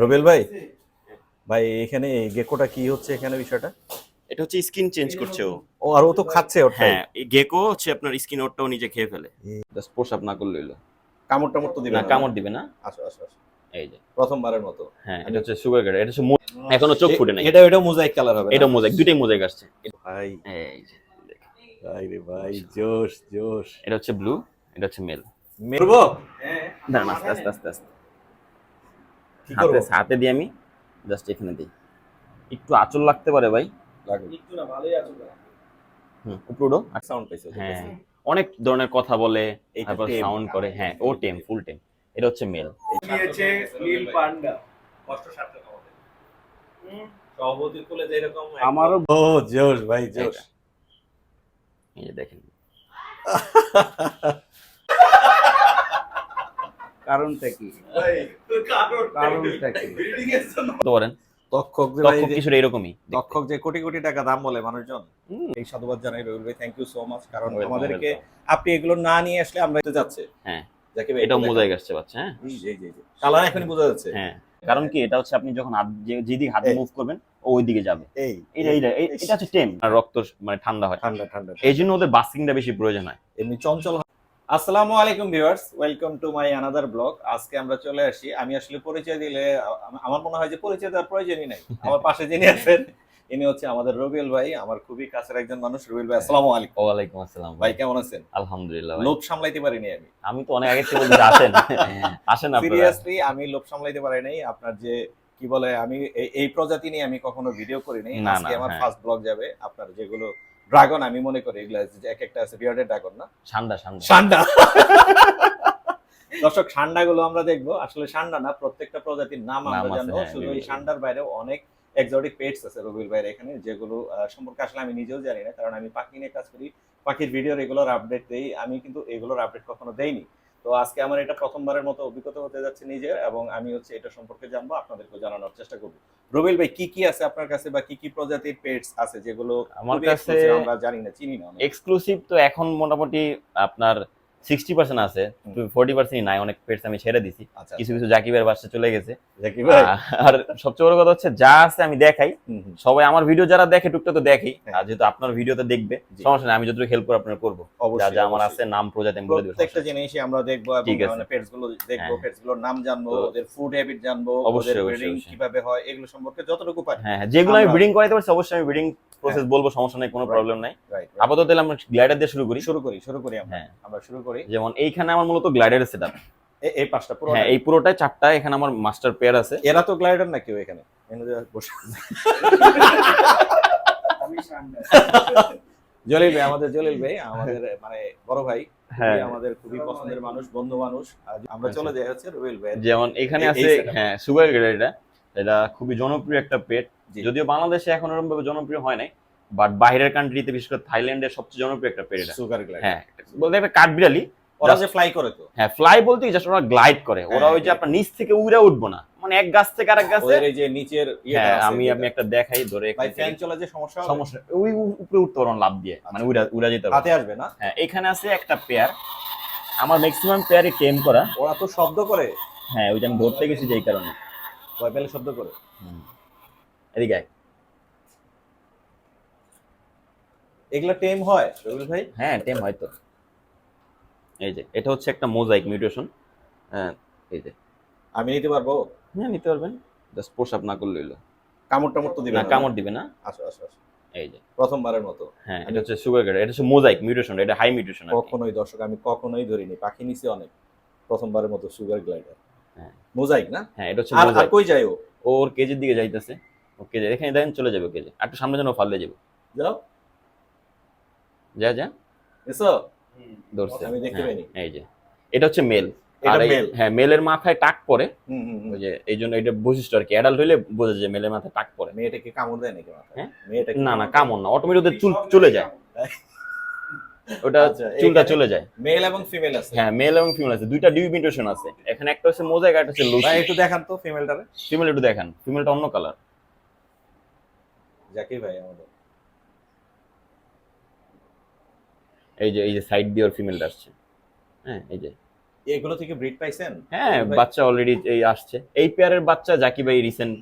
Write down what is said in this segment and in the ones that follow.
রবেল ভাই? ভাই এখানে এই গেকোটা কি হচ্ছে এখানে বিষয়টা? এটা হচ্ছে স্কিন চেঞ্জ করছে ও। ও আর ও তো খাচ্ছে ওটাই হ্যাঁ এই গেকো হচ্ছে আপনার স্কিন ওরটাও নিজে খেয়ে ফেলে। জাস্ট পোশাপ না করলে হইল। কামড় টামড় তো দিবে না কামড় দিবে না। আসো আসো আসো। এই যে। প্রথমবারের মতো। হ্যাঁ এটা হচ্ছে সুগার গ্রেড এটা হচ্ছে এখনও চোখ ফুটে নাই। এটা এটা মোজাইক কালার হবে এটা মোজাইক দুইটাই মোজাইক আসছে। ভাই। এই যে ভাই রে ভাই জোশ জোশ। এটা হচ্ছে ব্লু এটা হচ্ছে মেল মেরবো না আস্তে আস্তে আস্তে আস্তে। কি করব? হাতে দিয়ে আমি জাস্ট এখানে দিই। একটু আঁচল লাগতে পারে ভাই। লাগবে। হুম উপরো সাউন্ড পাইছো হ্যাঁ। অনেক ধরনের কথা বলে তারপর সাউন্ড করে। হ্যাঁ ও টেম ফুল টেম। এটা হচ্ছে মেল নিয়েছে নীল পান্ডা কষ্ট সার্থক কোলে যেরকম আমারও ও জোশ ভাই জোশ। এই দেখেন। কারণটা কি? কারণটা কি? বলতে পারেন তক্ষক যে ভাই কিছুটা এরকমই তক্ষক যে কোটি কোটি টাকা দাম বলে মানুষজন। এই সাধুবাদ জানাই ভাই থ্যাংক ইউ সো মাচ কারণ আমাদেরকে আপনি এগুলো না নিয়ে আসলে আমরা তো যাচ্ছে। হ্যাঁ যাকে ভাই মোজাইক আসছে বাচ্চা হ্যাঁ? দেখান। জি জি জি। কালার এখনই বোঝা যাচ্ছে। হ্যাঁ কারণ কি এটা হচ্ছে আপনি যখন হাত যেদিকে হাত মুভ করবেন ওই দিকে যাবে। এই এটা এটা হচ্ছে টেম। আর রক্ত মানে ঠান্ডা হয়। ঠান্ডা ঠান্ডা এই জন্য ওদের বাস্কিংটা বেশি প্রয়োজন হয়। এমনি চঞ্চল। আসসালামু আলাইকুম viewers welcome to my another blog. আজকে আমরা চলে আসি আমি আসলে পরিচয় দিলে আমার মনে হয় যে পরিচয় দেওয়ার প্রয়োজনই নাই। আমার পাশে যিনি আছেন ইনি হচ্ছে আমাদের রবিউল ভাই আমার খুবই কাছের একজন মানুষ। রবিউল ভাই আসসালামু আলাইকুম। ওয়ালাইকুম আসসালাম ভাই। কেমন আছেন? আলহামদুলিল্লাহ লোভ সামলাইতে পারিনি আমি। আমি তো অনেক আগে থেকে আসেন। আসেন আপনারা। সিরিয়াসলি আমি লোভ সামলাইতে পারি নাই। আপনার যে কি বলে আমি এই- প্রজাতি নিয়ে আমি কখনো ভিডিও করি নাই আজকে আমার হ্যাঁ। ফার্স্ট ব্লগ যাবে। আপনার যেগুলো ড্রাগন আমি মনে করি এগুলা এক একটা আছে বিয়ার্ডের ড্রাগন না? সান্ডা সান্ডা। সান্ডা। দর্শক সান্ডা গুলো আমরা দেখব। আসলে সান্ডা না প্রত্যেকটা প্রজাতির নাম আমরা জানব। হ্যাঁ, শুধু এই সান্ডার বাইরে অনেক এক্সোটিক পেটস আছে রবির বাইরে এখানে যেগুলো সম্পর্কে আসলে আমি নিজেও জানি না কারণ আমি পাখি নিয়ে কাজ করি। পাখির ভিডিও রেগুলার আপডেট দেই। আমি কিন্তু এগুলোর আপডেট কখনো দেইনি। তো আজকে আমার এটা প্রথমবারের মতো অভিজ্ঞতা হতে যাচ্ছে নিজের এবং আমি হচ্ছে এটা সম্পর্কে জানব আপনাদেরকে জানানোর চেষ্টা করব রবিল ভাই কি কি আছে আপনার কাছে বা কি কি প্রজাতির পেটস আছে যেগুলো আমার কাছে আমরা জানি না চিনি না। এক্সক্লুসিভ তো এখন মোটামুটি আপনার সিক্সটি পার্সেন্ট আছে হুম। ফোর্টি পার্সেন্ট নাই অনেক পেটস আমি ছেড়ে দিছি। আচ্ছা। কিছু কিছু জাকিবের বাসা চলে গেছে। আর সবচেয়ে বড় কথা হচ্ছে যা আছে আমি দেখাই। সবাই আমার ভিডিও যারা দেখে টুকটা তো দেখি হ্যাঁ। আর যেহেতু আপনার ভিডিওতে দেখবে সমস্যা নেই আমি যতটুকু হেল্প করে আপনার করব। যা যা আমার আছে নাম প্রজাতি আমি বলে দেবো প্রত্যেকটা জিনিসই আমরা দেখব ঠিক আছে। পেটসগুলো দেখব হ্যাঁ। পেটসগুলোর নাম জানব ওদের ফুড হ্যাবিট জানব ওদের ব্রিডিং কীভাবে হয় এগুলো সম্পর্কে যতটুকু পারি। হ্যাঁ হ্যাঁ, যেগুলো আমি ব্রিডিং করাইতে পারছি অবশ্যই আমি ব্রিডিং প্রসেস বলব সমস্যা নেই কোনো প্রবলেম নাই। আপাতত তাহলে আমরা গ্লাইডার দিয়ে শুরু করি। শুরু করি শুরু করি হ্যাঁ। আমরা শুরু করি। যেমন এইখানে আমার মূলত গ্লাইডারের সেট এ- এই পাঁচটা পুরো হ্যাঁ এই পুরোটাই চারটা এখানে আমার মাস্টার পেয়ার আছে। এরা তো গ্লাইডার না কেউ এখানে? বসে জলিল ভাই আমাদের জলিল ভাই আমাদের মানে বড় ভাই। হ্যাঁ। খুবই আমাদের খুবই পছন্দের মানুষ বন্ধু মানুষ। আমরা চলে যাই হচ্ছে রুবেল ভাই যেমন এখানে আছে হ্যাঁ সুগার গ্রেড এটা এটা খুবই জনপ্রিয় একটা পেট। যদিও বাংলাদেশে এখন ওরকম ভাবে জনপ্রিয় হয় নাই। বাট বাইরের কান্ট্রিতে বিশেষ করে থাইল্যান্ডের সবচেয়ে জনপ্রিয় একটা এটা সুগার গ্লাইডার হ্যাঁ বলতে একটা কাঠবিড়ালি ওরা যে ফ্লাই করে তো। হ্যাঁ ফ্লাই বলতে জাস্ট ওরা গ্লাইড করে। ওরা হ্যাঁ, ওই যে glide আপনার নিচ থেকে উড়ে উঠবো না। মানে এক গাছ থেকে আরেক গাছে ওদের এই যে নিচের হ্যাঁ আমি আমি একটা দেখাই ধরে ভাই ফ্যান চলে যে সমস্যা সমস্যা ওই উপরে উঠতে পারব লাভ দিয়ে। মানে আচ্ছা। উড়া উড়া যেতে হাতে আসবে না? হ্যাঁ এখানে আছে একটা পেয়ার আমার ম্যাক্সিমাম পেয়ারে টেম করা। ওরা তো শব্দ করে। হ্যাঁ ওই যে আমি ধরতে গেছি যেই কারণে। ভয় পেলে শব্দ করে। এদিকে এগুলা টেম হয় রবিল ভাই? হ্যাঁ টেম হয়তো এই যে এটা হচ্ছে একটা মোজাইক মিউটেশন হ্যাঁ এই যে। আমি নিতে পারব? হ্যাঁ নিতে পারবেন। জাস্ট পোশাক না করলে হইল কামড় টামড় তো দিবে না কামড় দিবে না। আসো আসো আসো। এই যে। প্রথমবারের মতো। হ্যাঁ এটা হচ্ছে সুগার গ্রেড এটা হচ্ছে মোজাইক মিউটেশন এটা হাই মিউটেশন কখনোই দর্শক আমি কখনোই ধরিনি। পাখি নিছি অনেক। প্রথমবারের মতো সুগার গ্লাইডার হ্যাঁ। মোজাইক না? হ্যাঁ এটা হচ্ছে আর আর কই যায় ও ওর কেজির দিকে যাইতেছে। ও কেজি এখানে দেখেন চলে যাবে কেজি একটু সামনে যেন ফাললে যাবে। যাও। যা যা। এসো। ধরছে। আমি দেখতে হ্যাঁ, পাইনি। এই যে। এটা হচ্ছে মেল। আর হ্যাঁ মেলের মাথায় টাক পড়ে। হুম। ওই যে এই জন্য এটা বৈশিষ্ট্য আর কি। অ্যাডাল্ট হইলে বোঝা যায় মেলের মাথায় টাক পড়ে। মেয়েটাকে কামড় দেয় নাকি মাথায়? হ্যাঁ? না না কামড় না। অটোমেটিক ওদের চুল চলে যায়। ওটা আচ্ছা, চুলটা চলে যায়। মেল এবং ফিমেল আছে। হ্যাঁ মেল এবং ফিমেল আছে। দুইটা ডিউ মিউটেশন আছে। এখানে একটা হচ্ছে মোজাইক আর একটা হচ্ছে ভাই একটু দেখান তো ফিমেলটারে। ফিমেল একটু দেখান। ফিমেলটা অন্য কালার জাকির ভাই আমাদের। এই যে এই যে সাইড দিয়ে ওর ফিমেলটা আসছে। হ্যাঁ এই যে। এগুলো থেকে ব্রিড পাইছেন? হ্যাঁ বাচ্চা অলরেডি এই আসছে। এই পেয়ারের বাচ্চা জাকি ভাই রিসেন্ট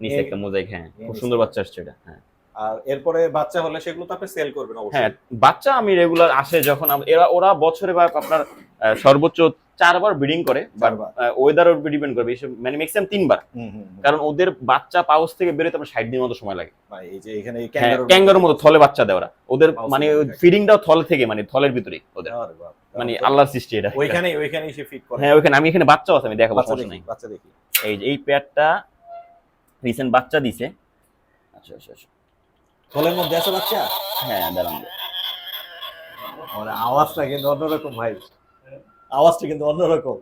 নিচে একটা মোজাইক হ্যাঁ। খুব সুন্দর বাচ্চা আসছে এটা হ্যাঁ। আর এরপরে বাচ্চা হলে সেগুলো তো আপনি সেল করবেন অবশ্যই। হ্যাঁ বাচ্চা আমি রেগুলার আসে যখন এরা ওরা বছরে বা আপনার সর্বোচ্চ চারবার ব্রিডিং করে। ওয়েদার উপর ডিপেন্ড করবে। মানে ম্যাক্সিমাম তিনবার। কারণ ওদের বাচ্চা পাউস থেকে বেরোতে আপনার ষাট দিন মতো সময় লাগে। এই যে এখানে ক্যাঙ্গারুর মতো থলে বাচ্চা দেয় ওরা। ওদের মানে। ফিডিংটাও থলে থেকে মানে থলের ভিতরে ওদের। মানে আল্লাহর সৃষ্টি এটা। ওইখানে ওইখানে এসে ফিট করে। হ্যাঁ ওইখানে আমি এখানে বাচ্চাও আছে আমি দেখাবো বাচ্চা সমস্যা দেখি নাই। বাচ্চা দেখি। এই যে এই পেয়ারটা রিসেন্ট বাচ্চা দিছে। আচ্ছা আচ্ছা আচ্ছা। থলের মধ্যে আছে বাচ্চা? হ্যাঁ দাঁড়ান। আওয়াজটা কিন্তু অন্যরকম ভাই। আওয়াজটা কিন্তু অন্যরকম।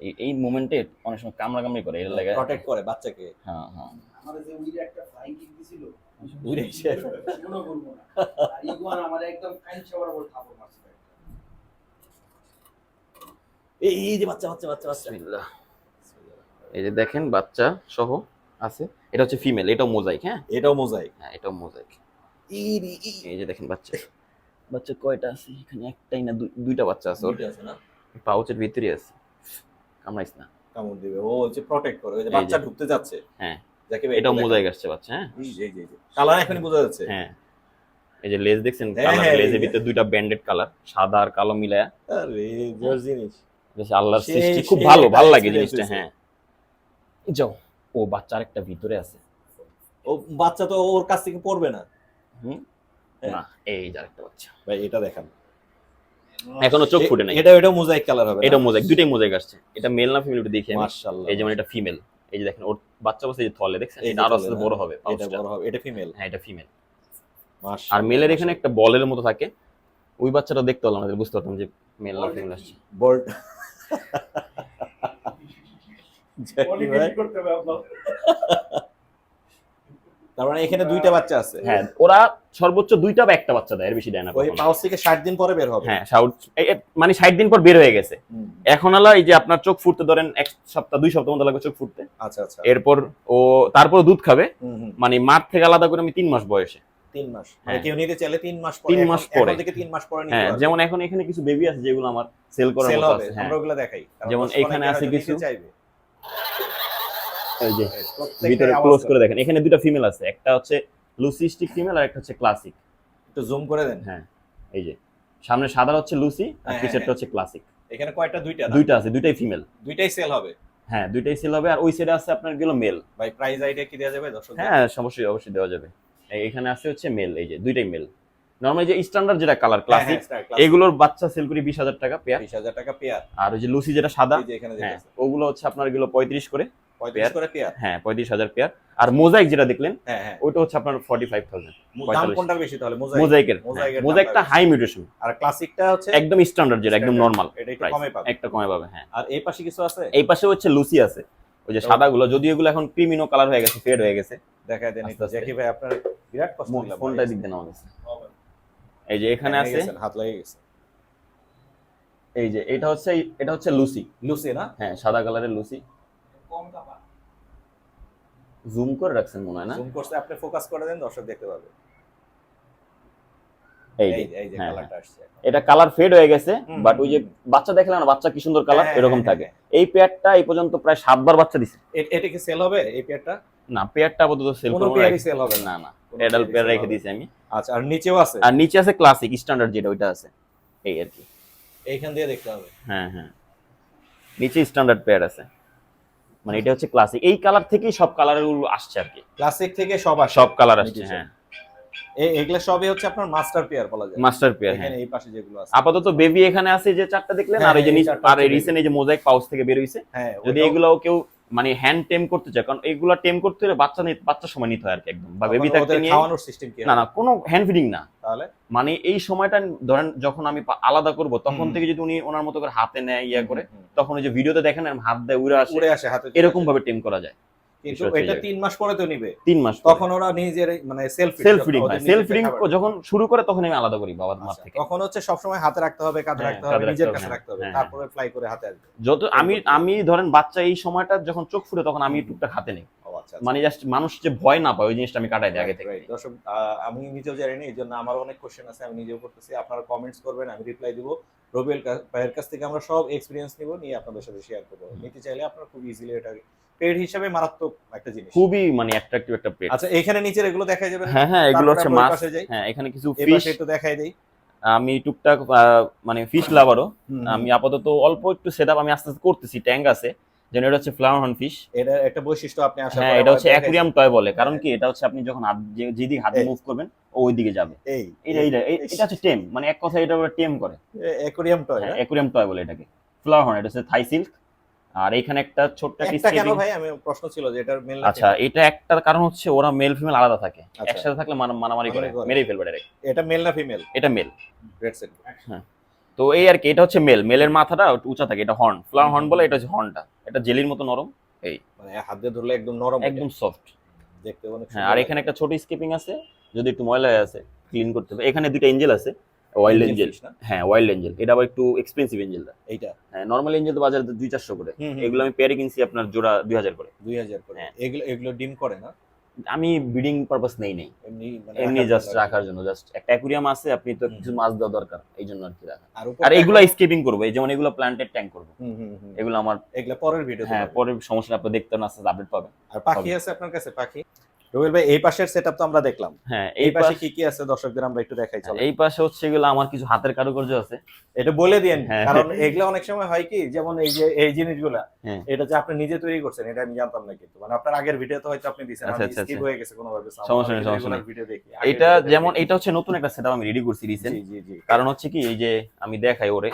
এই এই মোমেন্টে অনেক সময় কামড়া কামড়ি করে এর লাগে। প্রটেক্ট করে বাচ্চাকে। হ্যাঁ হ্যাঁ। আমাদের যে উইরে একটা ফ্লাইং কিক দিছিল উড়ে এসে মনে করব না। আর ইগুয়ান আমাদের একদম কাইনচা বরাবর থাপড় মারছিল এই এই যে বাচ্চা বাচ্চা বাচ্চা বাচ্চা। বিসমিল্লাহ। এই যে দেখেন বাচ্চা সহ আছে। এটা হচ্ছে ফিমেল এটাও মোজাইক হ্যাঁ? এটাও মোজাইক হ্যাঁ এটাও মোজাইক এই যে দেখেন বাচ্চা। বাচ্চা কয়টা আছে? এখানে একটাই না দুইটা বাচ্চা আছে দুইটা আছে না? পাউচের ভিতরে আছে। কামড়াইস না। কামড় দিবে। ও হচ্ছে প্রটেক্ট করে। ওই যে এই যে। বাচ্চা ঢুকতে যাচ্ছে। হ্যাঁ। যাকে এটাও মোজাইক আসছে বাচ্চা হ্যাঁ? এই যে এই যে, কালার এখনই বোঝা যাচ্ছে। হ্যাঁ। এই যে লেজ দেখছেন? হ্যাঁ, কালার হ্যাঁ, লেজের ভিতরে দুইটা ব্যান্ডেড কালার সাদা আর কালো মিলায়া। আরে জোর জিনিস। বেশ আল্লাহর সৃষ্টি খুব ভালো ভালো লাগে জিনিসটা হ্যাঁ। যাও ও বাচ্চা আরেকটা ভিতরে আছে। ও বাচ্চা তো ওর কাছ থেকে পড়বে না। হুম? হ্যাঁ। না এই যে আরেকটা বাচ্চা। ভাই এটা দেখান। এখনও চোখ ফুটে নাই। এটা এটা মোজাইক কালার হবে এটা মোজাইক দুইটাই মোজাইক আসছে। এটা মেল না ফিমেল একটু দেখি মাশাআল্লাহ এই যেমন এটা ফিমেল এই যে দেখেন ওর বাচ্চা বসে যে থলে দেখছেন? এটা আরও আস্তে হ্যাঁ। বড় হবে এটা বড় হবে এটা ফিমেল হ্যাঁ এটা ফিমেল আর মেলের এখানে একটা বলের মতো থাকে। ওই বাচ্চাটা দেখতে না তাহলে বুঝতে পারতাম যে মেল না ফিমেল আসছে। বোল্ট অনেক করতে হবে আপনার তার মানে এখানে দুইটা বাচ্চা আছে। হ্যাঁ ওরা সর্বোচ্চ দুইটা বা একটা বাচ্চা দেয় এর বেশি দেয় না ওই থেকে 60 দিন পরে বের হবে। হ্যাঁ মানে ষাট দিন পর বের হয়ে গেছে। এখন আলা এই যে আপনার চোখ ফুটতে ধরেন এক সপ্তাহ দুই সপ্তাহ মতো লাগবে চোখ ফুটতে। আচ্ছা আচ্ছা। এরপর ও তারপর দুধ খাবে। মানে মাঠ থেকে আলাদা করে আমি তিন মাস বয়সে। তিন মাস। মানে হ্যাঁ। কেউ নিতে চাইলে তিন মাস পরে তিন মাস এখন পরে। থেকে তিন মাস পরে নিতে হ্যাঁ যেমন এখন এখানে কিছু বেবি আছে যেগুলো আমার সেল করার মতো আছে হ্যাঁ। আমরা ওগুলো দেখাই। যেমন এখানে আছে কিছু। চাইবে। এই যে ভিতরে ক্লোজ করে। দেখেন। এখানে দুটো ফিমেল আছে একটা হচ্ছে লুসিস্টিক ফিমেল আর একটা হচ্ছে ক্লাসিক একটু জুম করে দেন। হ্যাঁ এই যে সামনে সাদা হচ্ছে লুসি আর হ্যাঁ, পিছেরটা হ্যাঁ। হচ্ছে ক্লাসিক এখানে কয়টা? দুইটা দুইটা আছে দুইটাই ফিমেল দুইটাই সেল হবে। হ্যাঁ দুইটাই সেল হবে আর ওই সাইডে আছে আপনার গেল মেল ভাই প্রাইস আইডিয়া কি দেওয়া যাবে দর্শক হ্যাঁ অবশ্যই অবশ্যই দেওয়া যাবে। এখানে আছে হচ্ছে মেল এই যে দুইটাই মেল নর্মালি যে স্ট্যান্ডার্ড যেটা কালার হ্যাঁ, ক্লাসিক এগুলোর বাচ্চা সেল করি বিশ হাজার টাকা পেয়ার বিশ হাজার টাকা পেয়ার আর ওই যে লুসি যেটা সাদা হ্যাঁ ওগুলো হচ্ছে আপনার এগুলো পঁয়ত্রিশ করে পেয়ার হ্যাঁ পঁয়ত্রিশ হাজার পেয়ার আর মোজাইক যেটা দেখলেন হ্যাঁ হ্যাঁ। ওইটা হচ্ছে আপনার ফর্টি ফাইভ থাউজেন্ড দাম বেশি তাহলে? মোজাইক মোজাইকের মোজাইকের মোজাইকটা হাই মিউটেশন আর ক্লাসিকটা হচ্ছে? একদম স্ট্যান্ডার্ড যেটা একদম standard। নর্মাল এটা একটু। কমে পাবে। একটা কমে পাবে হ্যাঁ। আর এই পাশে কিছু আছে? এই পাশে হচ্ছে লুসি আছে। ওই যে সাদাগুলো যদি এগুলো এখন ক্রিমিনো কালার হয়ে গেছে ফেড হয়ে গেছে। দেখায় দেন ভাই আপনার বিরাট কষ্ট ফোনটা দিক দেন কাছে এই যে এখানে আছে? হাত লেগে গেছে। এই যে এটা হচ্ছে এটা হচ্ছে লুসি। লুসি না? হ্যাঁ সাদা কালারের লুসি। কম কাপা। জুম করে রাখছেন মনে হয় না? জুম করতে আপনি ফোকাস করে দেন দর্শক দেখতে পাবে। এই যে যে হ্যাঁ, কালারটা আসছে এটা কালার ফেড হয়ে গেছে বাট ওই যে বাচ্চা দেখলাম না বাচ্চা কি সুন্দর কালার হ্যাঁ, এরকম হ্যাঁ, থাকে। হ্যাঁ। এই পেয়ারটা এই পর্যন্ত প্রায় সাতবার বাচ্চা দিছে। এটা কি সেল হবে এই পেয়ারটা না পেয়ারটা আপাতত সেল করব সেল হবে না। না না পেয়ারই পেয়ার রেখে দিয়েছি আমি। আচ্ছা আর নিচেও আছে? আর নিচে আছে ক্লাসিক স্ট্যান্ডার্ড যেটা ওইটা আছে। এই আর কি। এইখান দিয়ে দেখতে হবে। হ্যাঁ হ্যাঁ। নিচে স্ট্যান্ডার্ড পেয়ার আছে। মানে এটা হচ্ছে ক্লাসিক এই কালার থেকেই সব কালারের আসছে আর কি। ক্লাসিক থেকে সব সব কালার আসছে হ্যাঁ। এই এগুলা সবই হচ্ছে আপনার মাস্টার পেয়ার বলা যায়। মাস্টার পেয়ার হ্যাঁ। এই পাশে যেগুলো আছে। আপাতত বেবি এখানে আছে যে চারটা দেখলেন হ্যাঁ, আর এই যে এই আর হচ্ছে রিসেন্ট এই যে মোজাইক পাউচ থেকে বের হইছে হ্যাঁ যদি এগুলাও কেউ মানে হ্যান্ড টেম করতে চায় কারণ এগুলা টেম করতে হলে বাচ্চা বাচ্চা সময় নিতে হয় আর কি একদম বা বেবি থাকতে নিয়ে খাওয়ানোর সিস্টেম কি না না কোনো হ্যান্ড ফিডিং না। তাহলে? মানে এই সময়টা ধরেন যখন আমি আলাদা করব তখন থেকে যদি উনি ওনার মতো করে হাতে নেয় ইয়া করে। তখন ওই যে ভিডিওতে দেখেন হাত দেয় উড়ে আসে। উড়ে আসে হাতে। এরকম ভাবে টেম করা যায়। কিন্তু এটা মাস পরে তো নিবে। মাস তখন ওরা নিজের মানে self self feeding self feeding যখন শুরু করে তখন আমি আলাদা করি বাবার মাঠ থেকে। আচ্ছা, তখন হচ্ছে সবসময় হাতে রাখতে হবে কাঁধে হ্যাঁ, রাখতে হবে নিজের কাছে হ্যাঁ, রাখতে হবে হ্যাঁ, তারপরে ফ্লাই করে হাতে আসবে। যত আমি আমি ধরেন বাচ্চা এই সময়টা যখন চোখ ফুটে তখন আমি। টুকটাক হাতে নেই। আচ্ছা মানে জাস্ট মানুষ যে ভয় না পায় ওই জিনিসটা আমি কাটাই দিই আগে থেকে। দর্শক আমি নিজেও জানি না এই জন্য আমার অনেক কোশ্চেন আছে আমি নিজেও করতেছি। আপনারা কমেন্টস করবেন আমি রিপ্লাই দিব। রবিউল ভাইয়ের কাছ থেকে আমরা সব এক্সপিরিয়েন্স নিব নিয়ে আপনাদের সাথে শেয়ার করব। নিতে চাইলে আপনারা খুব ইজিলি এটা পেড হিসাবে মারাত্মক একটা জিনিস। খুবই মানে অ্যাট্রাকটিভ একটা পেট আচ্ছা এখানে নিচের এগুলো দেখা যাবে হ্যাঁ হ্যাঁ এগুলো হচ্ছে মাছ। হ্যাঁ এখানে কিছু ফিশ একটু দেখাই দেই। আমি টুকটাক মানে ফিশ লাভারও আমি আপাতত অল্প একটু সেট আমি আস্তে আস্তে করতেছি ট্যাঙ্ক আছে। যেন এটা হচ্ছে ফ্লাওয়ার হর্ন ফিশ এটা একটা বৈশিষ্ট্য আপনি আশা হ্যাঁ এটা হচ্ছে অ্যাকুরিয়াম টয় বলে। কারণ কি এটা হচ্ছে আপনি যখন হাত যেদিকে হাত মুভ করবেন ওই দিকে যাবে। এই এটা এটা হচ্ছে টেম মানে এক কথা এটা টেম করে। অ্যাকুরিয়াম টয় হ্যাঁ অ্যাকুরিয়াম টয় বলে এটাকে। ফ্লাওয়ার হর্ন এটা হচ্ছে থাই সিল্ক আর এখানে একটা ছোট্ট একটা কেন ভাই? আমি প্রশ্ন ছিল যে এটার মেল আচ্ছা এটা একটার কারণ হচ্ছে ওরা মেল ফিমেল আলাদা থাকে। আচ্ছা। একসাথে থাকলে মারা- মারামারি করে মেরেই ফেলবে ডাইরেক্ট এটা মেল না ফিমেল এটা মেল রেড সেট হ্যাঁ। তো এই আর কি এটা হচ্ছে মেল মেলের মাথাটা উঁচা থাকে এটা হর্ন ফ্লাওয়ার হর্ন বলে এটা হচ্ছে হর্নটা এটা জেলির মতো নরম এই। মানে হাত দিয়ে ধরলে একদম নরম একদম সফট দেখতে অনেক হ্যাঁ আর এখানে একটা ছোট স্কিপিং আছে যদি একটু ময়লা আছে ক্লিন করতে হবে। এখানে দুইটা এঞ্জেল আছে। ওয়াইল্ড এঞ্জেল হ্যাঁ ওয়াইল্ড এঞ্জেল এটা আবার একটু এক্সপেন্সিভ এঞ্জেলটা এইটা? হ্যাঁ নর্মাল এঞ্জেল তো বাজারে দুই চারশো করে। এগুলো আমি পেয়ারে কিনছি আপনার জোড়া দুই হাজার করে। দুই হাজার করে। হ্যাঁ। এগুলো এগুলো ডিম করে না? আমি ব্রিডিং পারপাস নেই নেই। এমনি মানে এমনি জাস্ট রাখার জন্য জাস্ট একটা অ্যাকুরিয়াম আছে আপনি তো কিছু মাছ দেওয়া দরকার এই জন্য আর কি রাখা। আর এগুলো স্কেপিং করব এই যেমন এগুলো প্ল্যান্টেড ট্যাঙ্ক করব। এগুলো আমার এগুলা পরের ভিডিও হ্যাঁ পরের সমস্যা আপনি দেখতে না আপডেট পাবেন। আর পাখি আছে আপনার কাছে? পাখি? রবিল ভাই এই পাশের সেটআপ তো আমরা দেখলাম। হ্যাঁ এই পাশে কি কি আছে দর্শকদের আমরা একটু দেখাই চলো এই পাশে হচ্ছে এগুলো আমার কিছু হাতের কারুকার্য আছে। এটা বলে দিন হ্যাঁ। কারণ এগুলো অনেক সময় হয় কি যেমন এই যে এই জিনিসগুলা হ্যাঁ। এটা যে আপনি নিজে তৈরি করছেন এটা আমি জানতাম না কিন্তু। মানে আপনার আগের ভিডিওতে হয়তো আপনি দিয়েছেন আচ্ছা, আমি আচ্ছা, স্কিপ আচ্ছা। হয়ে গেছে কোনোভাবে সমস্যা নেই, সমস্যা নেই। ভিডিও দেখি। এটা যেমন এটা হচ্ছে নতুন একটা সেটআপ আমি রেডি করছি রিসেন্ট জি জি জি। কারণ হচ্ছে কি এই যে আমি দেখাই ওরে।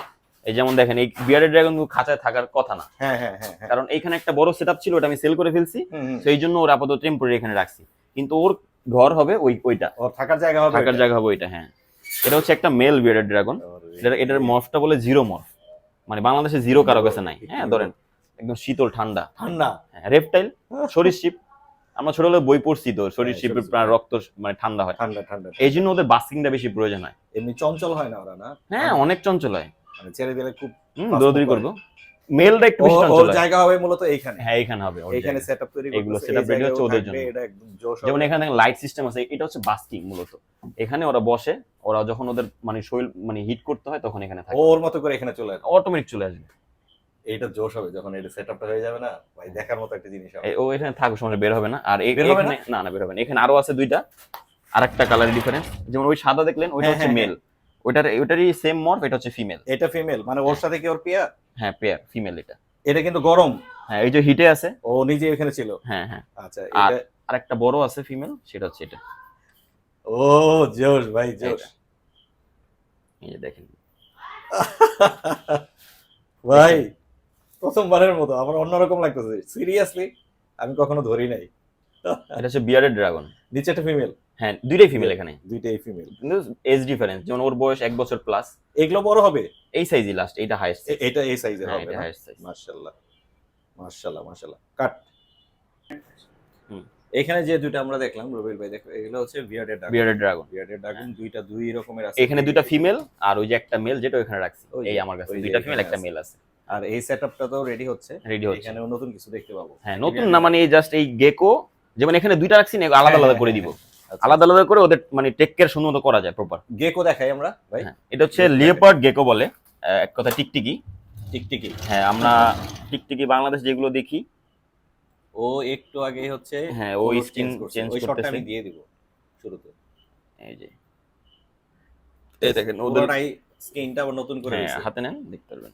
এই যেমন দেখেন এই বিয়ার্ডেড ড্রাগন খাঁচায় থাকার কথা না। হ্যাঁ হ্যাঁ হ্যাঁ হ্যাঁ। কারণ এখানে একটা বড় সেটআপ ছিল ওটা আমি সেল করে ফেলছি। সেই জন্য ওর আপাতত টেম্পোরারি এখানে রাখছি। কিন্তু ওর ঘর হবে ওই ওইটা। ওর থাকার জায়গা হবে থাকার জায়গা হবে ওইটা হ্যাঁ। এটা হচ্ছে একটা মেল বিয়ার্ডেড ড্রাগন এটা এটার মর্ফটা বলে জিরো মর্ফ মানে বাংলাদেশে জিরো কারও কাছে নাই। হ্যাঁ ধরেন একদম শীতল ঠান্ডা। ঠান্ডা? রেপটাইল সরীসৃপ আমরা ছোটবেলায় বই পড়ছি তো সরীসৃপের সরীসৃপ। প্রায় রক্ত মানে ঠান্ডা হয়। ঠান্ডা ঠান্ডা এই জন্য ওদের বাস্কিংটা বেশি প্রয়োজন হয়। এমনি চঞ্চল হয় না ওরা না? হ্যাঁ অনেক চঞ্চল হয়। মানে ছেড়ে দিলে খুব দৌড়দৌড়ি করব। মেলটা একটু বেশি হয়। জায়গা হবে মূলত এইখানে হ্যাঁ এখানে হবে জায়গা। সেটআপ তৈরি এগুলো ready জায়গায় হচ্ছে ওদের জন্য। এটা একদম জোশ। যেমন এখানে লাইট সিস্টেম আছে এটা হচ্ছে বাস্কিং মূলত। এখানে ওরা বসে ওরা যখন ওদের মানে শরীর মানে হিট করতে হয় তখন এখানে থাকে। ওর মতো করে এখানে চলে আসবে। অটোমেটিক চলে আসবে। এইটা জোশ হবে যখন এটা সেটআপটা হয়ে যাবে না ভাই দেখার মতো একটা জিনিস হবে। ও এখানে থাকবে সময় বের হবে না। আর হবে এখানে না? না বের হবে না। এখানে আরও আছে দুইটা আরেকটা কালার ডিফারেন্স যেমন ওই সাদা দেখলেন ওইটা হ্যাঁ, হচ্ছে হ্যাঁ, মেল ওইটার ওইটারই সেম মর্ফ এটা হচ্ছে ফিমেল এটা ফিমেল মানে ওর সাথে কি ওর পেয়ার হ্যাঁ পেয়ার ফিমেল এটা। এটা কিন্তু গরম। হ্যাঁ এই যে হিটে আছে। ও নিজে এখানে ছিল। হ্যাঁ হ্যাঁ। আচ্ছা আর এটা আরেকটা বড় আছে ফিমেল সেটা হচ্ছে এটা। ও জোশ ভাই জোশ। এই যে দেখেন। ভাই প্রথমবারের মতো আমার অন্যরকম লাগতেছে। সিরিয়াসলি আমি কখনো ধরি নাই। এটা হচ্ছে বিয়ার্ডেড ড্রাগন নিচে একটা ফিমেল হ্যাঁ দুইটাই ফিমেল এখানে। দুইটাই ফিমেল কিন্তু এজ ডিফারেন্স যেমন ওর বয়স এক বছর প্লাস এগুলো বড় হবে? এই সাইজই লাস্ট এইটা হাইস্ট এটা এই সাইজের হ্যাঁ হবে এটা হাইস্ট সাইজ মাশাআল্লাহ মাশাআল্লাহ মাশাআল্লাহ। কাট এখানে যে দুইটা আমরা দেখলাম রবিল ভাই দেখো এগুলো হচ্ছে বিয়ার্ডেড ডাক বিয়ার্ডেড ড্রাগন বিয়ার্ডেড ডাকুন দুইটা দুই রকমের আছে। এখানে দুইটা ফিমেল আর ওই যে একটা মেল যেটা ওখানে রাখছি। এই আমার কাছে। দুইটা ফিমেল একটা মেল আছে। আর এই সেটআপটা তো রেডি হচ্ছে। রেডি হচ্ছে। এখানেও নতুন কিছু দেখতে পাবো। হ্যাঁ নতুন না মানে এই জাস্ট এই গেকো যেমন এখানে দুইটা রাখছি না আলাদা আলাদা করে দিব। আলাদা আলাদা করে ওদের মানে টেক কেয়ার সুন্দর মতো করা যায় প্রপার গেকো দেখাই আমরা ভাই। হ্যাঁ এটা হচ্ছে লিওপার্ড গেকো বলে এক কথা টিকটিকি। টিকটিকি। হ্যাঁ আমরা টিকটিকি বাংলাদেশ যেগুলো দেখি। ও একটু আগে হচ্ছে হ্যাঁ ও স্কিন চেঞ্জ করতেছে আমি দিয়ে দিব শুরুতে। এই যে। এই দেখেন ওদের স্কিনটা আবার নতুন করে হ্যাঁ, দিয়েছে হাতে নেন দেখতে পারবেন।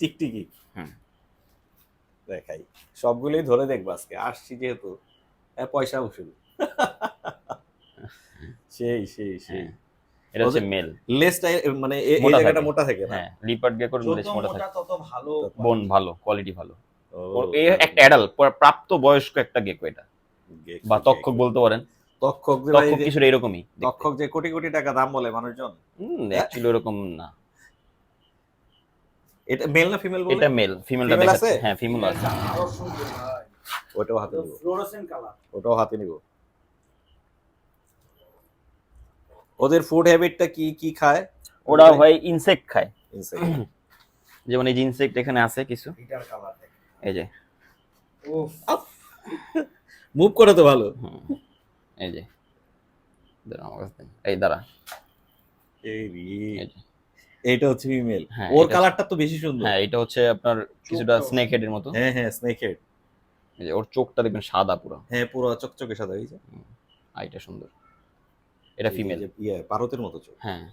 টিকটিকি। হুম। দেখাই। সবগুলোই ধরে দেখব আজকে। আসছি যেহেতু হ্যাঁ, পয়সা শুধু সেই সেই সেই। হ্যাঁ। এটা হচ্ছে মেল। লেসটা মানে এই জায়গাটা মোটা থাকে হ্যাঁ লিপার্ড গেকোর বেশ মোটা থাকে। তত ভালো বোন ভালো কোয়ালিটি ভালো। এই একটা অ্যাডাল্ট প্রাপ্ত বয়স্ক একটা গেকো এটা। বা তক্ষক বলতে পারেন। তক্ষক যে তক্ষক কিছুটা এরকমই তক্ষক যে কোটি কোটি টাকা দাম বলে মানুষজন। হুম অ্যাকচুয়ালি এরকম না। এটা মেল না ফিমেল বলে? এটা মেল ফিমেলটা দেখাচ্ছে হ্যাঁ ফিমেল আছে। আরও সুন্দর ভাই ওটাও হাতে নিব। ফ্লোরোসেন্ট কালার ওটাও হাতে নিব। ওদের ফুড হ্যাবিটটা কি কি খায়? ওরা ভাই ইনসেক্ট খায়। যেমন এই যে ইনসেক্ট এখানে আছে কিছু। এই যে। উফ। মুভ করে তো ভালো। এই যে। দাঁড়া আমার কাছে এই দাঁড়া। এইটা হচ্ছে ফিমেল হ্যাঁ, ওর কালারটা তো বেশি সুন্দর। হ্যাঁ এটা হচ্ছে আপনার কিছুটা স্নেক হেডের মতো। হ্যাঁ হ্যাঁ স্নেক হেড এই যে ওর চোখটা দেখবেন সাদা পুরো। হ্যাঁ পুরো চকচকে সাদা হয়েছে আইটা সুন্দর। এটা ফিমেল ইয়ে ভারতের মতো চোখ। হ্যাঁ।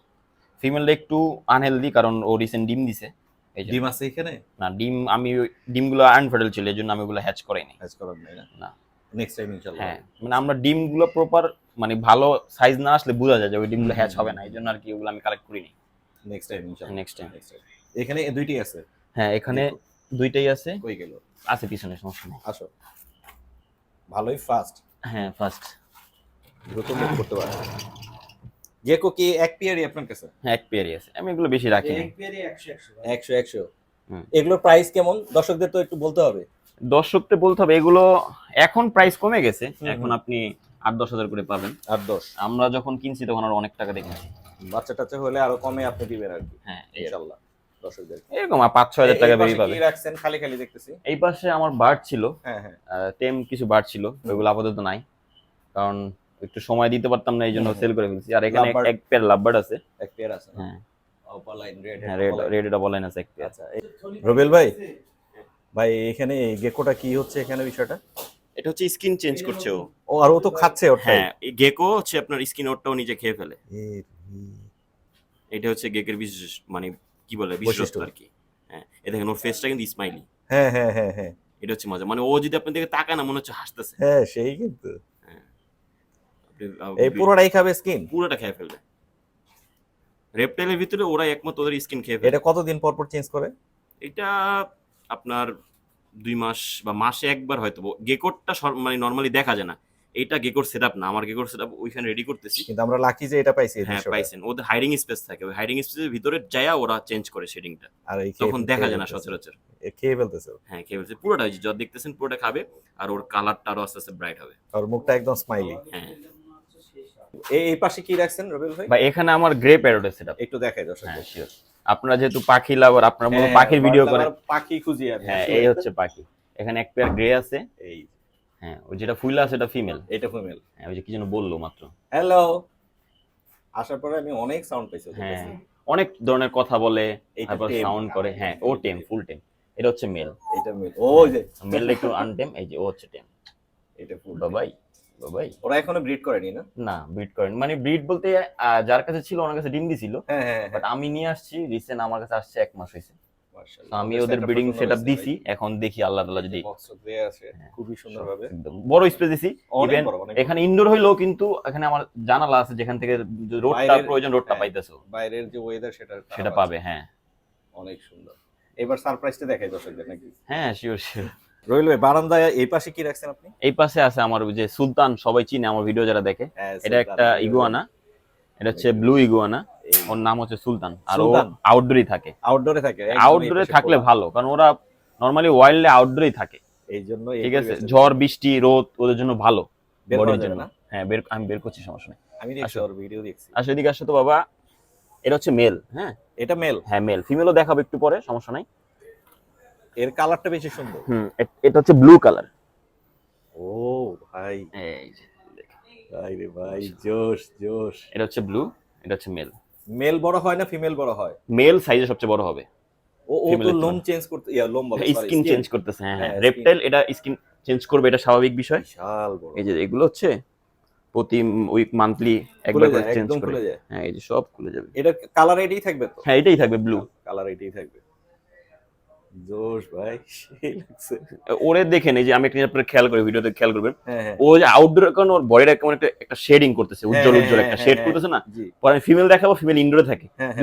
ফিমেলটা একটু আনহেলদি কারণ ও রিসেন্ট ডিম দিছে। এই ডিম আছে এখানে? না ডিম আমি ডিমগুলো আনফার্টাইল ছিল এই জন্য আমি ওগুলো হ্যাচ করাইনি কাজ করার নাই না। নেক্সট টাইম ইনশাআল্লাহ হ্যাঁ মানে আমরা ডিমগুলো প্রপার মানে ভালো সাইজ না আসলে বোঝা যায় যে ওই ডিমগুলো হ্যাচ হবে না এই জন্য আর কি ওগুলো আমি কালেক্ট করিনি নেক্সট টাইম ইনশাআল্লাহ নেক্সট টাইম এখানে দুইটি আছে? হ্যাঁ এখানে দুইটাই আছে। কই গেল? আছে পিছনে সমস্যা নেই। আসো। ভালোই ফাস্ট হ্যাঁ ফার্স্ট দ্রুত মুভ করতে পারে। গেকো কি এক পেয়ারই আপনার কাছে? হ্যাঁ এক পেয়ারই আছে। আমি এগুলো বেশি রাখি এক পেয়ারে একশো একশো ভাই। একশো একশো। এগুলোর প্রাইস কেমন? দর্শকদের তো একটু বলতে হবে। দর্শককে বলতে হবে এগুলো এখন প্রাইস কমে গেছে। এখন আপনি আট দশ হাজার করে পাবেন। আট দশ। আমরা যখন কিনছি তখন আরও অনেক টাকা কিনছি বাচ্চা টাচ্চা হলে আরও কমে আপনি দিবেন আর কি। হ্যাঁ আর দর্শকদের। এরকম পাঁচ ছয় হাজার টাকা বেরিয়ে পাবে রাখছেন? খালি খালি দেখতেছি। এই পাশে আমার বার্ড ছিল। হ্যাঁ হ্যাঁ। টেম কিছু বার্ড ছিল। ওইগুলো আপাতত নাই। কারণ একটু সময় দিতে পারতাম না এই জন্য সেল করে ফেলছি। আর এখানে এক পেয়ার লাভবার্ড আছে। এক পেয়ার আছে হ্যাঁ। হ্যাঁ। রেড রেড এটা বলেন আছে এক পেয়ার আচ্ছা রবিল ভাই ভাই এখানে এই গেকোটা কি হচ্ছে এখানে বিষয়টা? এটা হচ্ছে স্কিন চেঞ্জ করছে ও। ও আর ও তো খাচ্ছে ওটা হ্যাঁ এই গেকো হচ্ছে আপনার স্কিন ওরটাও নিজে খেয়ে ফেলে। এটা হচ্ছে গেকের বিশেষ মানে কি বলে বিশেষত্ব বৈশিষ্ট্য। আর কি। হ্যাঁ এ দেখেন ওর ফেসটা কিন্তু স্মাইলি হ্যাঁ হ্যাঁ হ্যাঁ হ্যাঁ। এটা হচ্ছে মজা। মানে ও যদি আপনার দিকে তাকায় না মনে হচ্ছে হাসতেছে। হ্যাঁ সেই কিন্তু। এই পুরোটাই খাবে স্কিন পুরোটা খেয়ে ফেলবে। রেপটাইলের ভিতরে ওরা একমাত্র ওদের স্কিন খেয়ে ফেলে এটা কতদিন পর পর চেঞ্জ করে? এটা আপনার দুই মাস বা মাসে একবার হয়তো। গেকোরটা মানে নর্মালি দেখা যায় না। এটা গেকোর সেটআপ না। আমার গেকোর সেটআপ ওইখানে রেডি করতেছি। কিন্তু আমরা লাকি যে এটা পাইছি হ্যাঁ পাইছেন। ওদের হাইডিং স্পেস থাকে। ওই হাইডিং স্পেসের ভিতরে যায় ওরা চেঞ্জ করে শেডিংটা আর তখন দেখা যায় না সচরাচর। খেয়ে ফেলতেছে হ্যাঁ খেয়ে ফেলছে পুরোটা যত দেখতেছেন পুরোটা খাবে। আর ওর কালারটা আরও আস্তে আস্তে ব্রাইট হবে। আর মুখটা একদম স্মাইলি হ্যাঁ। এই পাশে কি রাখছেন রবিল ভাই? বা এখানে আমার গ্রে প্যারোটের সেটআপ একটু দেখাই দর্শক হ্যাঁ আপনারা যেহেতু পাখি লাভার আপনারা মনে হ্যাঁ, পাখির ভিডিও করেন পাখি খুঁজি হ্যাঁ এই হচ্ছে পাখি। এখানে এক পেয়ার গ্রে আছে। এই। হ্যাঁ ওই যেটা ফুইলা আছে এটা ফিমেল এটা ফিমেল হ্যাঁ ওই যে কি যেন বলল মাত্র। হ্যালো আসার পরে আমি অনেক সাউন্ড পাইছি হ্যাঁ অনেক ধরনের কথা বলে তারপর সাউন্ড করে। হ্যাঁ ও টেম ফুল টেম এটা হচ্ছে মেল এটা মেল ও যে। মেলটা একটু আনটেম এই যে ও হচ্ছে টেম এটা ফুল বাবাই। বাবাই। ওরা এখনও ব্রিড করেনি না? না ব্রিড করেন। মানে ব্রিড বলতে যার কাছে ছিল ওনার কাছে ডিম দিছিল। হ্যাঁ হ্যাঁ বাট আমি নিয়ে আসছি রিসেন্ট আমার কাছে আসছে এক মাস হয়েছে। আমি ওদের ব্রিডিং সেটআপ দিছি এখন দেখি আল্লাহ তাআলা যদি খুবই সুন্দর ভাবে একদম। বড় স্পেস দিছি অনেক এখানে ইনডোর হইলেও কিন্তু এখানে আমার জানালা আছে যেখান থেকে রোডটা প্রয়োজন রোডটা হ্যাঁ। পাইতেছো। বাইরের যে ওয়েদার সেটা সেটা পাবে হ্যাঁ। অনেক সুন্দর। এবার সারপ্রাইজটা দেখাই দর্শকদের নাকি? হ্যাঁ শিওর শিওর রইল বারান্দায় এই পাশে কি রাখছেন আপনি? এই পাশে আছে আমার যে সুলতান সবাই চিনে আমার ভিডিও যারা দেখে। হ্যাঁ, এটা একটা ইগুয়ানা এটা হচ্ছে ব্লু ইগুয়ানা ওর নাম হচ্ছে সুলতান আর ও আউটডোরই থাকে। আউটডোরে থাকে আউটডোরে থাকলে ভালো কারণ ওরা নর্মালি ওয়াইল্ডে আউটডোরেই থাকে। এই জন্য ঠিক আছে? ঝড় বৃষ্টি রোদ ওদের জন্য ভালো বডির জন্য। হ্যাঁ বের আমি বের করছি সমস্যা নেই। আমি দেখছি ওর ভিডিও দেখছি। আসলে এদিকে আসো তো বাবা। এটা হচ্ছে মেল হ্যাঁ? এটা মেল হ্যাঁ মেল ফিমেলও দেখাবো একটু পরে সমস্যা নাই। এর কালারটা বেশি সুন্দর। হুম এটা হচ্ছে ব্লু কালার ও ভাই। এই ভাই রে ভাই জোশ জোশ। এটা হচ্ছে ব্লু এটা হচ্ছে মেল মেল বড় হয় না ফিমেল বড় হয়? মেল সাইজে সবচেয়ে বড় হবে। ও ও তো লোম চেঞ্জ করতে ইয়া লোম বলে স্কিন চেঞ্জ করতেছে হ্যাঁ হ্যাঁ। হ্যাঁ, রেপটাইল এটা স্কিন চেঞ্জ করবে এটা স্বাভাবিক বিষয়। বিশাল বড়। এই যে এগুলো হচ্ছে প্রতি উইক মান্থলি একবার করে চেঞ্জ করে। হ্যাঁ এই যে সব খুলে যাবে। এটা কালার এটাই থাকবে তো? হ্যাঁ এটাই থাকবে ব্লু কালার এটাই থাকবে। জোশ ভাই সেই লাগছে। ওরে দেখেন এই যে আমি একটা আপনারা খেয়াল করি ভিডিওতে খেয়াল করবেন। হ্যাঁ হ্যাঁ। ও যে আউটডোর কারণ ওর বডিটা কেমন একটা একটা শেডিং করতেছে উজ্জ্বল উজ্জ্বল একটা শেড। করতেছে না? পরে আমি ফিমেল দেখাবো ফিমেল ইনডোরে থাকে। হ্যাঁ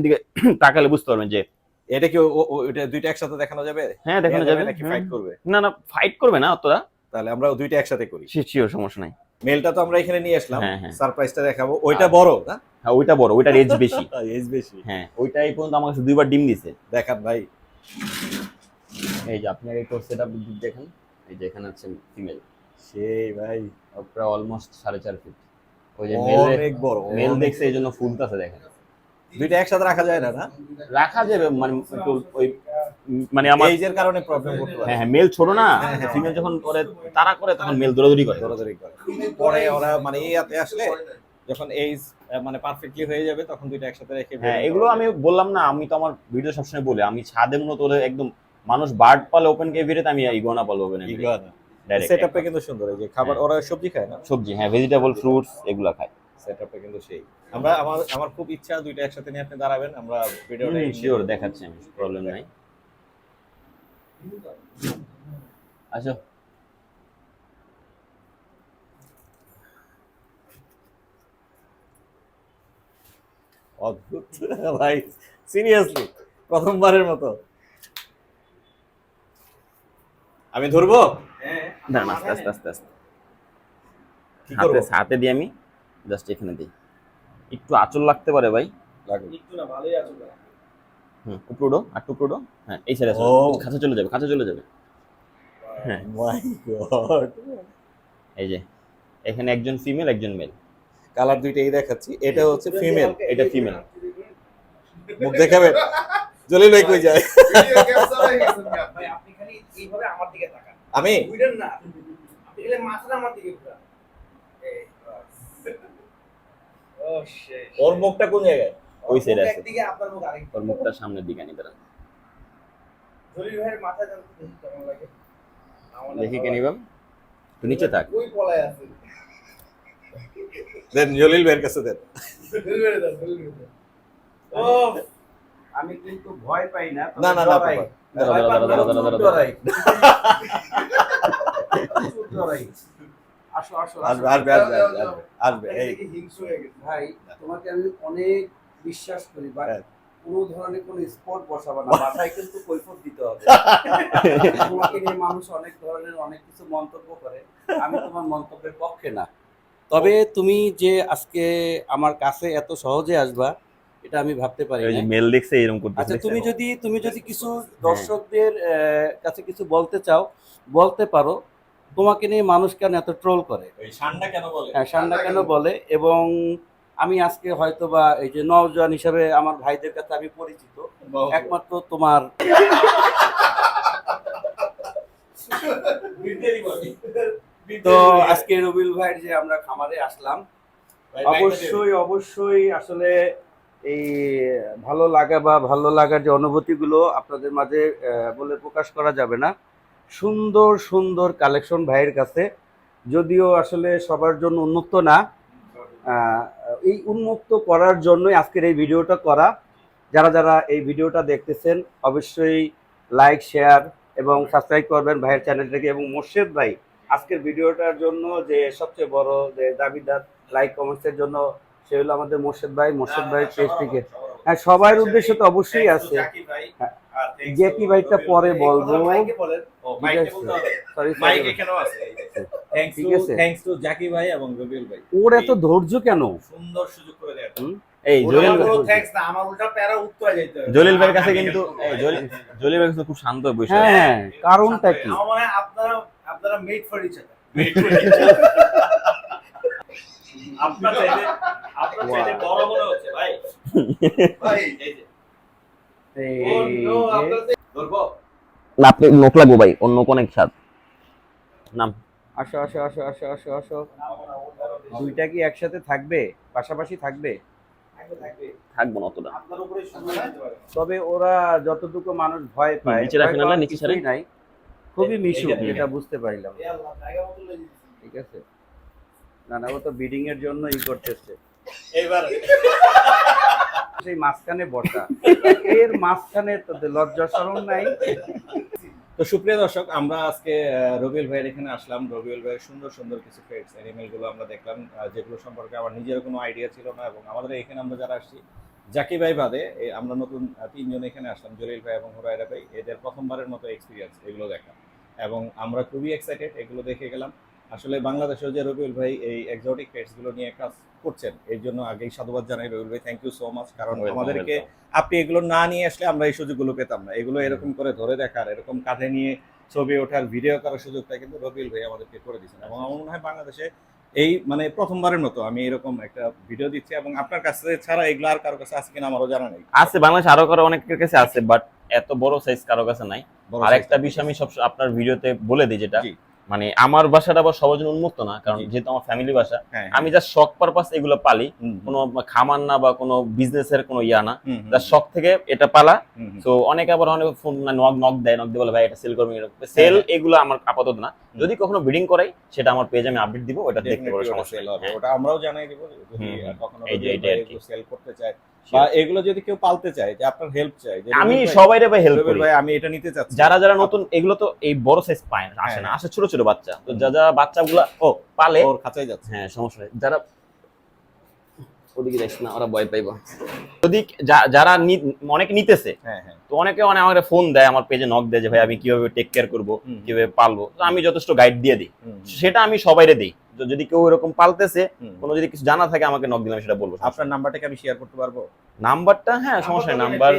দিকে তাকালে বুঝতে পারবেন যে এটা কি ও- ও- দুইটা একসাথে দেখানো যাবে? হ্যাঁ দেখানো যাবে। নাকি ফাইট করবে? না না ফাইট করবে না অতটা। তাহলে আমরা দুইটা একসাথে করি। শিওর সমস্যা নাই। মেলটা তো আমরা এখানে নিয়ে আসলাম। সারপ্রাইজটা দেখাবো। ওইটা বড় না? হ্যাঁ ওইটা বড় ওইটার এজ বেশি। এজ বেশি। হ্যাঁ। ওইটা এই পর্যন্ত আমার কাছে দুইবার ডিম দিছে। দেখান ভাই। এই যে আপনি একটু সেট আপ দেখেন এই যে এখানে আছে ফিমেল সেই ভাই। প্রায় অলমোস্ট সাড়ে চার ফিট ওই যে মেল অনেক বড় মেল দেখছে এই জন্য ফুলতাছে দেখেন। দুইটা একসাথে রাখা যায় না না? রাখা যাবে মানে একটু ওই মানে আমার এইজের কারণে প্রবলেম করতে পারে। হ্যাঁ হ্যাঁ মেল ছোট না। হ্যাঁ, হ্যাঁ। ফিমেল যখন করে তারা করে তখন মেল দৌড়াদৌড়ি করে। দৌড়াদৌড়ি করে। পরে ওরা মানে ইয়াতে আসলে যখন এইজ মানে পারফেক্টলি হয়ে যাবে তখন দুইটা একসাথে রেখে হ্যাঁ এগুলো আমি বললাম না আমি তো আমার ভিডিও সবসময় বলি আমি ছাদে মূলত একদম মানুষ বার্ড পালে ওপেন কেভিরিতে আমি ইগোনা পালে ওপেন ডাইরেক্ট সেটআপটা কিন্তু সুন্দর এই যে খাবার হ্যাঁ। ওরা সবজি খায় না? সবজি হ্যাঁ ভেজিটেবল ফ্রুটস এগুলা খায়। সেটআপটা কিন্তু সেই। আমরা আমার আমার খুব ইচ্ছা দুইটা একসাথে নিয়ে আপনি দাঁড়াবেন আমরা ভিডিওটা শিওর দেখাচ্ছি আমি প্রবলেম নাই। আচ্ছা। অদ্ভুত। ভাই সিরিয়াসলি প্রথমবারের মতো। আমি ধরবো? হ্যাঁ আস্তে আস্তে আস্তে আস্তে। হাতে হাতে দিয়ে আমি জাস্ট এখানে দিই। একটু আঁচল লাগতে পারে ভাই। লাগবে। একটু না ভালোই আছো ভাই। হুম উপরোডো আর টুকরোডো হ্যাঁ এই সাইডে চলে যাবে খাঁচা চলে যাবে। হ্যাঁ মাই গড এই যে এখানে একজন ফিমেল একজন মেল কালার দুইটাই দেখাচ্ছি। এটা হচ্ছে ফিমেল এটা ফিমেল মুখ দেখাবেন জলিল ভাই কই যায়? ভাই আপনি খালি এইভাবে আমার দিকে তাকান। আমি? ওর মুখটা কোন জায়গায়? ওই আছে। একদিকে আপনার মুখ আরেক ওর মুখটা সামনের দিকে আনি দাঁড়ান জলিল ভাইয়ের মাথা জানতে দেখি কেমন লাগে। দেখি নিচে থাক। ওই পলায় আছে। দেন জলিল ভাইয়ের কাছে দেন। আমি কিন্তু ভয় পাই না না না আসবে আসবে আসবে। ভাই তোমাকে আমি অনেক বিশ্বাস করি হ্যাঁ। কোনো ধরনের কোনো স্পট বসাবা না বাসায় কিন্তু কৈফত দিতে হবে। তোমাকে নিয়ে মানুষ অনেক ধরনের অনেক কিছু মন্তব্য করে আমি তোমার মন্তব্যের পক্ষে না। তবে তুমি যে আজকে আমার কাছে এত সহজে আসবা এটা আমি ভাবতে পারি ওই যে না মেল দেখছে এরকম করতে আচ্ছা তুমি যদি তুমি যদি কিছু দর্শকদের কাছে কিছু বলতে চাও বলতে পারো তোমাকে নিয়ে মানুষ কেন এত ট্রোল করে? সান্ডা কেন বলে? হ্যাঁ সান্ডা কেন বলে? এবং আমি আজকে হয়তো বা এই যে নওজোয়ান হিসাবে আমার ভাইদের কাছে আমি পরিচিত একমাত্র তোমার তো আজকে রবিল ভাইয়ের যে আমরা খামারে আসলাম অবশ্যই অবশ্যই আসলে এই ভালো লাগা বা ভালো লাগার যে অনুভূতিগুলো আপনাদের মাঝে বলে প্রকাশ করা যাবে না। সুন্দর সুন্দর কালেকশন ভাইয়ের কাছে। যদিও আসলে সবার জন্য উন্মুক্ত না এই উন্মুক্ত করার জন্যই আজকের এই ভিডিওটা করা। যারা যারা এই ভিডিওটা দেখতেছেন অবশ্যই লাইক শেয়ার এবং সাবস্ক্রাইব করবেন ভাইয়ের চ্যানেলটাকে এবং মোর্শেদ ভাই আজকের ভিডিওটার জন্য যে সবচেয়ে বড় যে দাবিদার লাইক কমেন্টসের জন্য সে হলো আমাদের মোর্শেদ ভাই। মোর্শেদ ভাই পেজ থেকে হ্যাঁ সবার উদ্দেশ্য তো অবশ্যই আছে। হ্যাঁ। জ্যাকি ভাইটা পরে বলব। ঠিক আছে। সরি মাইক এখানেও আছে। থ্যাঙ্কস টু আছে। থ্যাঙ্কস টু জাকি ভাই এবং রবিউল ভাই। ওর এত ধৈর্য কেন? সুন্দর সুযোগ করে দেয় এই জলিল থ্যাঙ্কস না আমার উল্টা প্যারা উত্তর যাইতে জলিল ভাইয়ের কাছে কিন্তু জলিল জলিল ভাই খুব শান্ত বসে হ্যাঁ কারণটা কি? মনে হয় আপনারা আপনারা মেড ফর ইচ আদার আপনার চাইতে আপনার চাইতে বড় মনে হচ্ছে ভাই। এই যে। নো আপনি নোক লাগবো ভাই। অন্য কোন এক স্বাদ নাম। আসো আসো আসো আসো আসো আসো। দুইটা কি একসাথে থাকবে? পাশাপাশি থাকবে? থাকব না অতটা। তবে ওরা যতটুকু মানুষ ভয় পায় নিচে রাখেন না, নিচে নাই। খুবই মিশু এটা বুঝতে পারলাম। ঠিক আছে। না না ও তো বিডিং এর জন্য ই করতেছে। এবার সেই মাঝখানে বসা। এর মাঝখানে তো লজ্জা শরম নাই। তো সুপ্রিয় দর্শক আমরা আজকে রবিউল ভাইয়ের এখানে আসলাম। রবিউল ভাইয়ের সুন্দর সুন্দর কিছু ফেটস অ্যানিমেলগুলো আমরা দেখলাম যেগুলো সম্পর্কে আমার নিজের কোনো আইডিয়া ছিল না এবং আমাদের এখানে আমরা যারা আসছি জাকি ভাই বাদে এ, আমরা নতুন তিনজন এখানে আসলাম জলিল ভাই এবং হুরায়রা ভাই। এদের প্রথমবারের মতো এক্সপিরিয়েন্স এগুলো দেখা। এবং আমরা খুবই এক্সাইটেড এগুলো দেখে গেলাম। আসলে বাংলাদেশেও যে রবিউল ভাই এই এক্সোটিক পেটসগুলো নিয়ে কাজ করছেন এর জন্য আগেই সাধুবাদ জানাই রবিউল ভাই থ্যাংক ইউ সো মাচ কারণ আমাদেরকে আপনি এগুলো না নিয়ে আসলে আমরা এই সুযোগগুলো পেতাম না। এগুলো এরকম করে ধরে দেখার এরকম কাঁধে নিয়ে ছবি ওঠার ভিডিও করার সুযোগটা কিন্তু রবিউল ভাই আমাদেরকে করে দিচ্ছেন এবং আমার মনে হয় বাংলাদেশে এই মানে প্রথমবারের মতো আমি এরকম একটা ভিডিও দিচ্ছি এবং আপনার কাছে ছাড়া এগুলো আর কারও কাছে আছে কিনা আমারও জানা নেই। আছে বাংলাদেশ আরও কারও অনেকের কাছে আছে বাট এত বড় সাইজ কারও কাছে নাই। আর একটা বিষয় আমি সব আপনার ভিডিওতে বলে দিই যেটা মানে আমার বাসাটা আবার সবার জন্য উন্মুক্ত না কারণ যেহেতু আমার ফ্যামিলি বাসা হ্যাঁ, আমি যা শখ পারপাস এগুলো পালি কোনো খামার না বা কোনো বিজনেস এর কোনো ইয়া না যার শখ থেকে এটা পালা। তো অনেকে আবার অনেক ফোন নক নক দেয় নক দিয়ে বলে ভাই এটা সেল করবে? সেল। এগুলো আমার আপাতত না। যদি কখনো ব্রিডিং করাই সেটা আমার পেজে আমি আপডেট দিব ওটা দেখতে পারো সমস্যা। হবে। হ্যাঁ। ওটা আমরাও জানাই দিব যদি। কখনো সেল করতে চায় বা এগুলো যদি কেউ পালতে চায় যে আপনার হেল্প আমি সবাই ভাই হেল্প করি ভাই আমি এটা নিতে চাচ্ছি যারা যারা নতুন এগুলো তো এই বড় সাইজ পায় না আসে না হ্যাঁ। আসে ছোট ছোট বাচ্চা তো। যা যা বাচ্চাগুলা ও পালে ওর খাঁচাই যাচ্ছে হ্যাঁ সমস্যা যারা ওদিকে না ওরা ভয় পাইবো যদি যারা অনেকে নিতেছে হ্যাঁ হ্যাঁ তো অনেকে মানে আমাকে ফোন দেয় আমার পেজে নক দেয় যে ভাই আমি কীভাবে টেক কেয়ার করব? কীভাবে পালবো তো আমি যথেষ্ট গাইড দিয়ে দিই। সেটা আমি সবাইরে দিই। তো যদি কেউ এরকম পালতেছে কোনো যদি কিছু জানা থাকে আমাকে নক দিলে আমি সেটা বলব। আপনার নাম্বারটাকে আমি শেয়ার করতে পারব? নাম্বারটা হ্যাঁ সমস্যা নেই। নাম্বার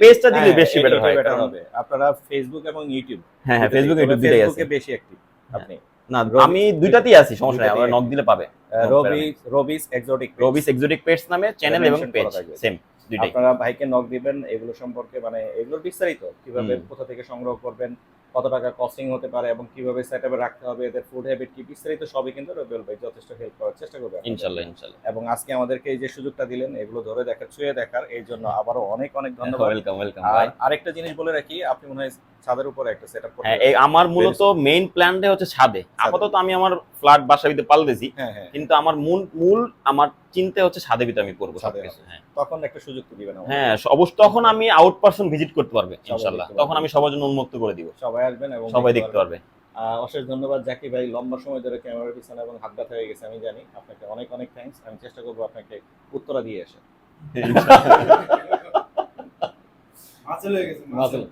পেজটা দিলে হ্যাঁ, বেশি বেটার হয়। হবে। আপনারা ফেসবুক এবং ইউটিউব হ্যাঁ হ্যাঁ ফেসবুক ইউটিউব দুটাই আছে। বেশি অ্যাক্টিভ আপনি। না আমি দুইটাতেই আছি সমস্যা নেই। দুইটাতেই নক দিলে পাবে Robi Robi's exotic Robi's exotic pets নামে চ্যানেল এবং পেজ সেম আপনারা ভাইকে নক দিবেন এগুলো সম্পর্কে মানে এগুলো বিস্তারিত কীভাবে কোথা থেকে সংগ্রহ করবেন কত টাকা কস্টিং হতে পারে এবং কীভাবে সেট রাখতে হবে এদের ফুড হ্যাবিট কি বিস্তারিত সবই কিন্তু রবিউল ভাই যথেষ্ট হেল্প করার চেষ্টা করবে। ইনশাল্লাহ ইনশাল্লাহ। এবং আজকে আমাদেরকে এই যে সুযোগটা দিলেন এগুলো ধরে দেখা ছুঁয়ে দেখার এই জন্য আবারও অনেক অনেক ধন্যবাদ। ওয়েলকাম ওয়েলকাম আর ভাই আরেকটা জিনিস বলে রাখি আপনি মনে হয় ছাদের উপরে একটা সেটআপ করতে হ্যাঁ এই আমার মূলত মেইন প্ল্যানটা হচ্ছে ছাদে। আপাতত আমি আমার ফ্ল্যাট বাসার ভিতরে পালতেছি হ্যাঁ হ্যাঁ কিন্তু আমার মূল মূল আমার চিন্তা হচ্ছে ছাদে ভিতরে আমি করব ছাদে সবকিছু হ্যাঁ। তখন একটা সুযোগ দিবেন। হ্যাঁ অবশ্য তখন আমি আউট পার্সন ভিজিট করতে পারবে সবাই ইনশাল্লাহ। তখন আমি সবার জন্য উন্মুক্ত করে দিব। সবাই আসবেন এবং সবাই দেখতে পারবে। অশেষ ধন্যবাদ জাকি ভাই লম্বা সময় ধরে ক্যামেরার পিছনে এবং হাত ব্যথা হয়ে গেছে আমি জানি। আপনাকে অনেক অনেক থ্যাঙ্কস আমি চেষ্টা করব আপনাকে উত্তরা দিয়ে আসে।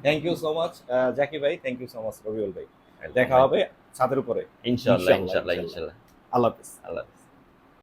Thank you so much Zaki ভাই thank you so much Rabiul ভাই। দেখা হবে ছাদের উপরে। ইনশাল্লাহ ইনশাল্লাহ। ইনশাল্লাহ আল্লাহ হাফিজ। আল্লাহ